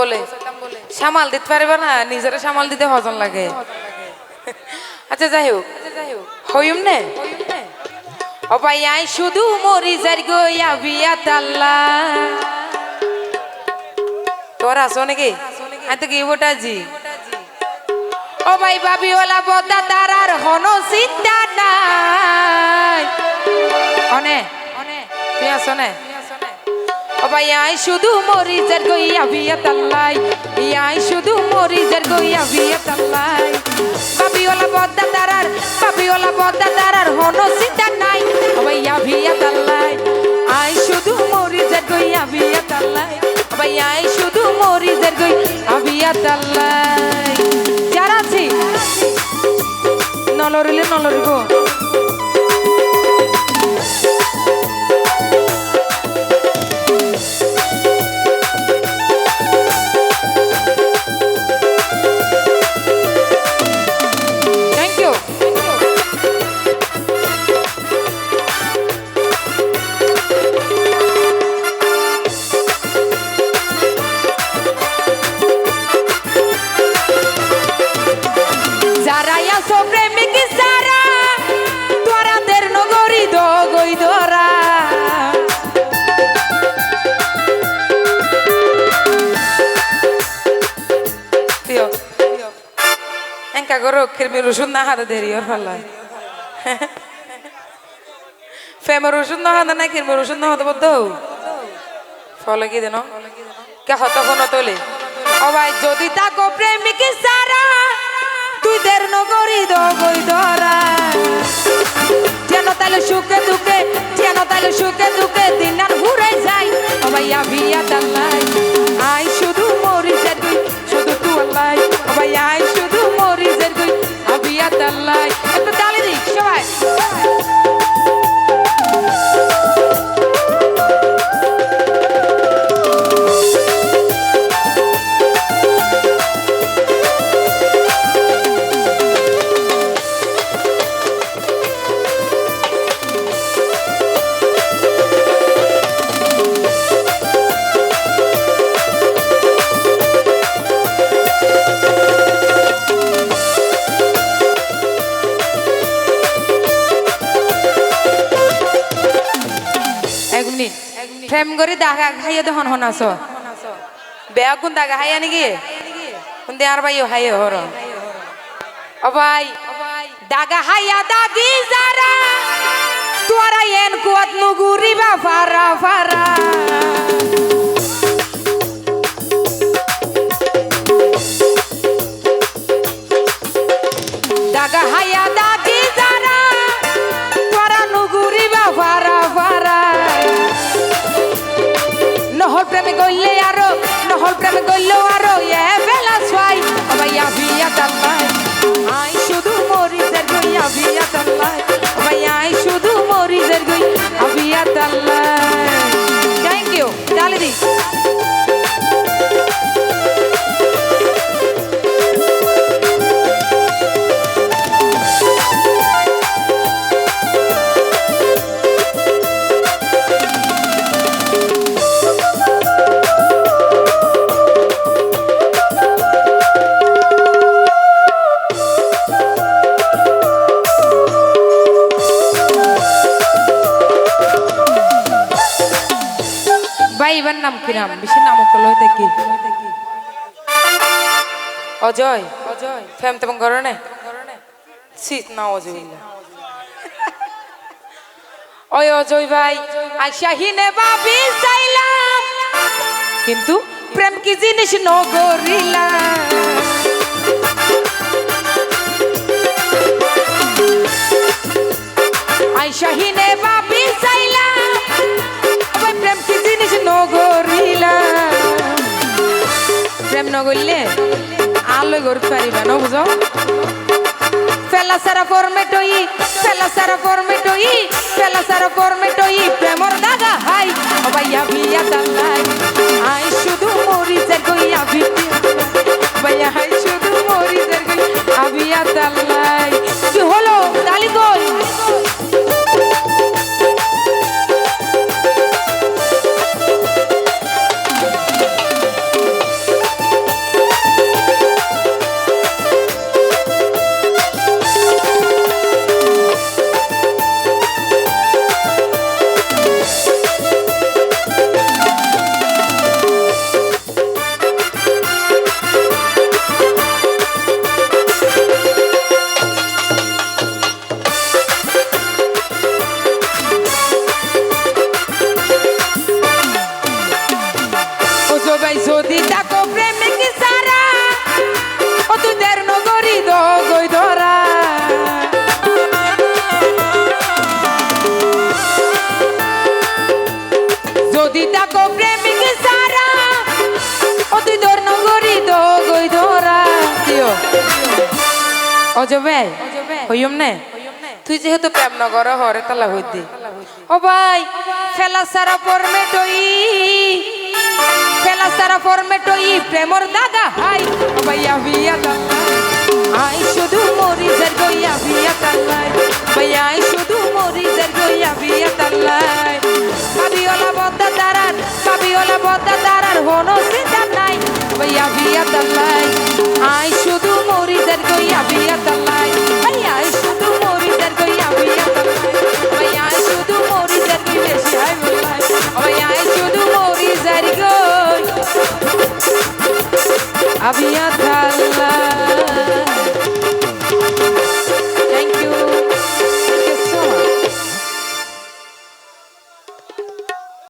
বলে। সামাল দিতে পারবে না, নিজেরা সামাল দিতে হজন লাগে। আচ্ছা যাই হোক। হইম নে? ও ভাই, আই শুধু মরি যার গইয়া বিয়া তাল্লা। তোর আসো নাকি? তো কি ওটা জি। ও ভাই ভাবি ওলা বদা তার আর হন চিন্তা নাই। অনে তুই আসো নে? ভাই শুধু মরিজের গইয়া বিয়া তাল্লাই আই শুধু মরি মরিজের গইয়া বিয়া তাল্লাই ভাবি ওলা বদা তার আর ভাবি ওলা বদা তার হন চিন্তা নাই। ও ভাই বিয়া তাল্লাই আই শুধু মরি মরিজের গইয়া বিয়া তাল্লাই ও ভাই আই শুধু মরিজের গই বিয়া তাল্লাই যারা আছি, নলরিলে নলরিব। এঙ্কা অক্ষের মেয়ে রসুন না হাতে দেরি ওর ফেলায় ফেমে রসুন না হাতে না খিরমি রসুন না হতে বদ্ধ ফলে কি দেন? কে হত ফোন তোলে? ও ভাই, যদি তাকো প্রেমিক সারা, তুই দের নগরী দগই ধরা। যেন একটু তালি দিই সবাই প্রেম করে, দাগা খাইয়ে তো হন বেয়া কোন দাগা খাইয়া নাকি? কোন দে আর খাইয়ে হর। ভাই, দাগা হাইয়া দাগি যারা তোরা এন কুয়াত নুগুরি বা ফারা ফারা। প্রেমে গইলে আরও নহল প্রেমে গইলেও আরও এ বেলা ছয় ভাইয়া বিয়া তাল্লাই ভাই নাম কি নাম? বেশি নাম কল হইতে কি অজয়? অজয় তেমন করো না। অজয় ওই অজয় ভাই ভাবি চাইলাম কিন্তু প্রেম কি জিনিস নগরিলাম। আইসাহিনে ভাবি চাইলাম প্রেম কি প্রেম নগরলে আলো করতে পারিবা, না বুঝো? ফেলা সারা ফরমেটই ফেলা সারা ফরমেটই ফেলা সারা ফরমেটই প্রেমর দাগা হাই ভাইয়া বিয়া দালাই আই শুধু মরিজের গইয়া বিটি ভাইয়া হাই, শুধু মরি যে গইয়া আবিয়া দালাই যদি তাকো প্রেমিক সারা, অতি দর নগরী তো গই ধরা। দিও অজবে, হইম নে? তুই যেহেতু প্রেম নগর হরে তালা হইতি। ও ভাই, ফেলা সারা পরমে টই, ফেলা সারা পরমে টই, প্রেমর দাদা হাই। ও ভাইয়া বিয়া দাদা আই শুধু মরি জার গইয়া বিয়া তাল্লাই ভাইয়া আই শুধু মরি জার গইয়া বিয়া তাল্লাই কাবিওলা বদ্দা তারার হনো চিন্তা নাই। ভাইয়া বিয়া দাল্লাই। আই শুধু মরিদের গইয়া বিয়া দাল্লাই। ভাইয়া আই শুধু মরিদের গইয়া বিয়া দাল্লাই। ভাইয়া আই শুধু মরিজের গই বেশি আই গই। আবিয়া দাল্লাই।